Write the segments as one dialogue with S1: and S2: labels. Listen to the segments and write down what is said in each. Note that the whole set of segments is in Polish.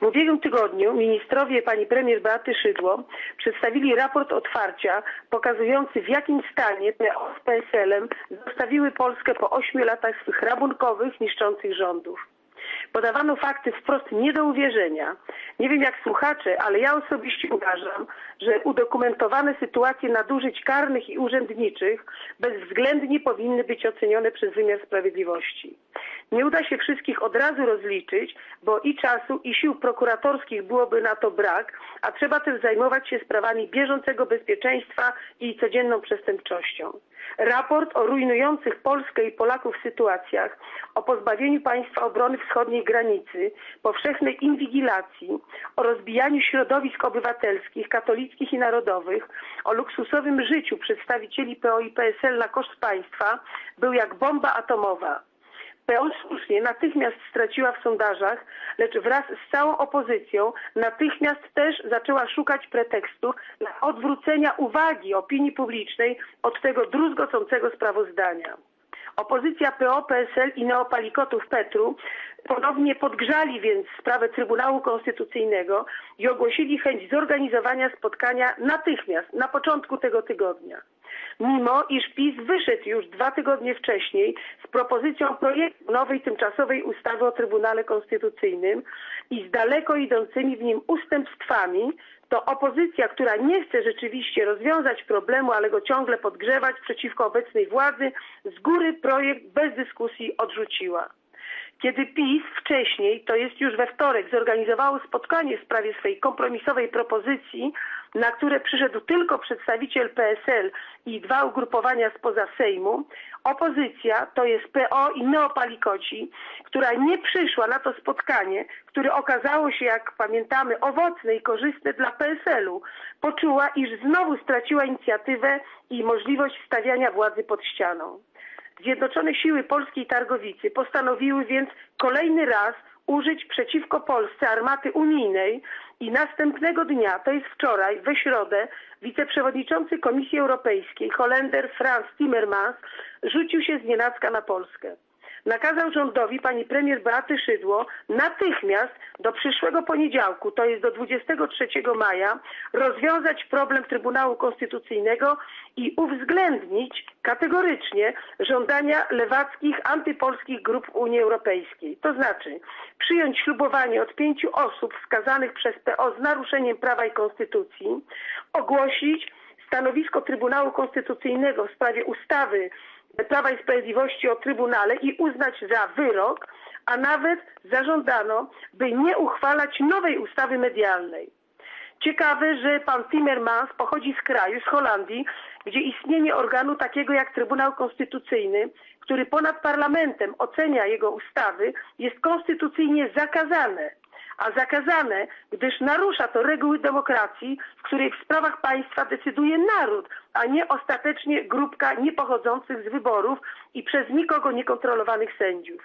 S1: W ubiegłym tygodniu ministrowie pani premier Beaty Szydło przedstawili raport otwarcia pokazujący w jakim stanie PO z PSL-em zostawiły Polskę po ośmiu latach swych rabunkowych, niszczących rządów. Podawano fakty wprost nie do uwierzenia. Nie wiem jak słuchacze, ale ja osobiście uważam, że udokumentowane sytuacje nadużyć karnych i urzędniczych bezwzględnie powinny być ocenione przez wymiar sprawiedliwości. Nie uda się wszystkich od razu rozliczyć, bo i czasu, i sił prokuratorskich byłoby na to brak, a trzeba też zajmować się sprawami bieżącego bezpieczeństwa i codzienną przestępczością. Raport o rujnujących Polskę i Polaków sytuacjach, o pozbawieniu państwa obrony wschodniej granicy, powszechnej inwigilacji, o rozbijaniu środowisk obywatelskich, katolickich i narodowych, o luksusowym życiu przedstawicieli PO i PSL na koszt państwa był jak bomba atomowa. PO słusznie natychmiast straciła w sondażach, lecz wraz z całą opozycją natychmiast też zaczęła szukać pretekstu dla odwrócenia uwagi opinii publicznej od tego druzgocącego sprawozdania. Opozycja PO, PSL i neopalikotów Petru ponownie podgrzali więc sprawę Trybunału Konstytucyjnego i ogłosili chęć zorganizowania spotkania natychmiast, na początku tego tygodnia mimo iż PiS wyszedł już dwa tygodnie wcześniej z propozycją projektu nowej tymczasowej ustawy o Trybunale Konstytucyjnym i z daleko idącymi w nim ustępstwami, to opozycja, która nie chce rzeczywiście rozwiązać problemu, ale go ciągle podgrzewać przeciwko obecnej władzy, z góry projekt bez dyskusji odrzuciła. Kiedy PiS wcześniej, to jest już we wtorek, zorganizowało spotkanie w sprawie swojej kompromisowej propozycji, na które przyszedł tylko przedstawiciel PSL i dwa ugrupowania spoza Sejmu, opozycja, to jest PO i neopalikoci, która nie przyszła na to spotkanie, które okazało się, jak pamiętamy, owocne i korzystne dla PSL-u, poczuła, iż znowu straciła inicjatywę i możliwość stawiania władzy pod ścianą. Zjednoczone Siły Polskiej Targowicy postanowiły więc kolejny raz użyć przeciwko Polsce armaty unijnej i następnego dnia, to jest wczoraj, we środę, wiceprzewodniczący Komisji Europejskiej, Holender Franz Timmermans, rzucił się z nienacka na Polskę nakazał rządowi pani premier Beaty Szydło natychmiast do przyszłego poniedziałku, to jest do 23 maja, rozwiązać problem Trybunału Konstytucyjnego i uwzględnić kategorycznie żądania lewackich, antypolskich grup Unii Europejskiej. To znaczy przyjąć ślubowanie od pięciu osób wskazanych przez PO z naruszeniem prawa i konstytucji, ogłosić stanowisko Trybunału Konstytucyjnego w sprawie ustawy Prawa i Sprawiedliwości o Trybunale i uznać za wyrok, a nawet zażądano, by nie uchwalać nowej ustawy medialnej. Ciekawe, że pan Timmermans pochodzi z kraju, z Holandii, gdzie istnienie organu takiego jak Trybunał Konstytucyjny, który ponad parlamentem ocenia jego ustawy, jest konstytucyjnie zakazane a zakazane, gdyż narusza to reguły demokracji, w której w sprawach państwa decyduje naród, a nie ostatecznie grupka niepochodzących z wyborów i przez nikogo niekontrolowanych sędziów.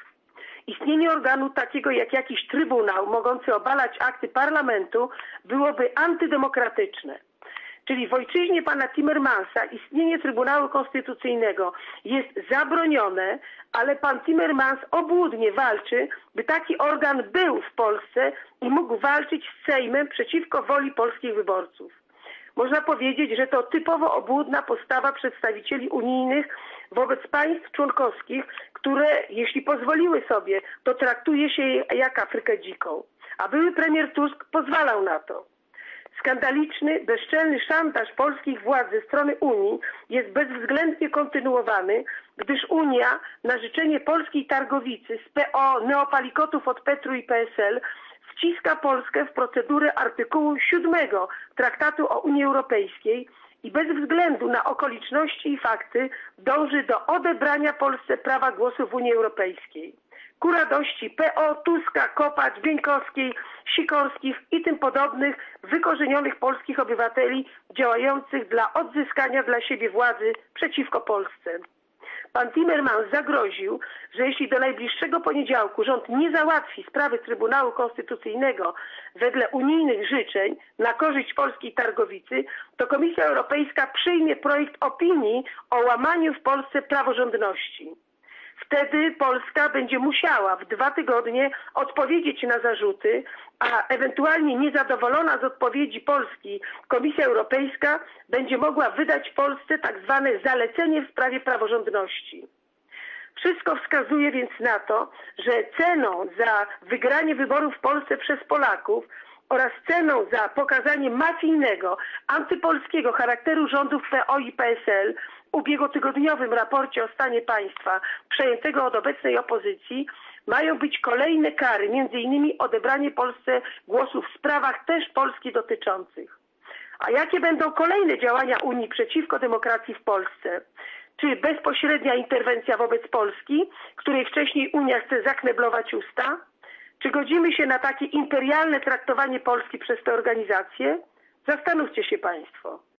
S1: Istnienie organu takiego jak jakiś trybunał mogący obalać akty parlamentu byłoby antydemokratyczne. Czyli w ojczyźnie pana Timmermansa istnienie Trybunału Konstytucyjnego jest zabronione, ale pan Timmermans obłudnie walczy, by taki organ był w Polsce i mógł walczyć z Sejmem przeciwko woli polskich wyborców. Można powiedzieć, że to typowo obłudna postawa przedstawicieli unijnych wobec państw członkowskich, które, jeśli pozwoliły sobie, to traktuje się je jak Afrykę dziką. A były premier Tusk pozwalał na to. Skandaliczny, bezczelny szantaż polskich władz ze strony Unii jest bezwzględnie kontynuowany, gdyż Unia na życzenie polskiej targowicy z PO, neopalikotów od Petru i PSL wciska Polskę w procedurę artykułu 7 Traktatu o Unii Europejskiej i bez względu na okoliczności i fakty dąży do odebrania Polsce prawa głosu w Unii Europejskiej ku radości PO, Tuska, Kopacz, Bieńkowskiej, Sikorskich i tym podobnych wykorzenionych polskich obywateli działających dla odzyskania dla siebie władzy przeciwko Polsce. Pan Timmermans zagroził, że jeśli do najbliższego poniedziałku rząd nie załatwi sprawy Trybunału Konstytucyjnego wedle unijnych życzeń na korzyść polskiej targowicy, to Komisja Europejska przyjmie projekt opinii o łamaniu w Polsce praworządności. Wtedy Polska będzie musiała w dwa tygodnie odpowiedzieć na zarzuty, a ewentualnie niezadowolona z odpowiedzi Polski Komisja Europejska będzie mogła wydać Polsce tak zwane zalecenie w sprawie praworządności. Wszystko wskazuje więc na to, że ceną za wygranie wyborów w Polsce przez Polaków oraz ceną za pokazanie mafijnego, antypolskiego charakteru rządów PO i PSL ubiegłotygodniowym raporcie o stanie państwa przejętego od obecnej opozycji mają być kolejne kary, innymi odebranie Polsce głosu w sprawach też Polski dotyczących. A jakie będą kolejne działania Unii przeciwko demokracji w Polsce? Czy bezpośrednia interwencja wobec Polski, której wcześniej Unia chce zakneblować usta? Czy godzimy się na takie imperialne traktowanie Polski przez te organizacje? Zastanówcie się Państwo.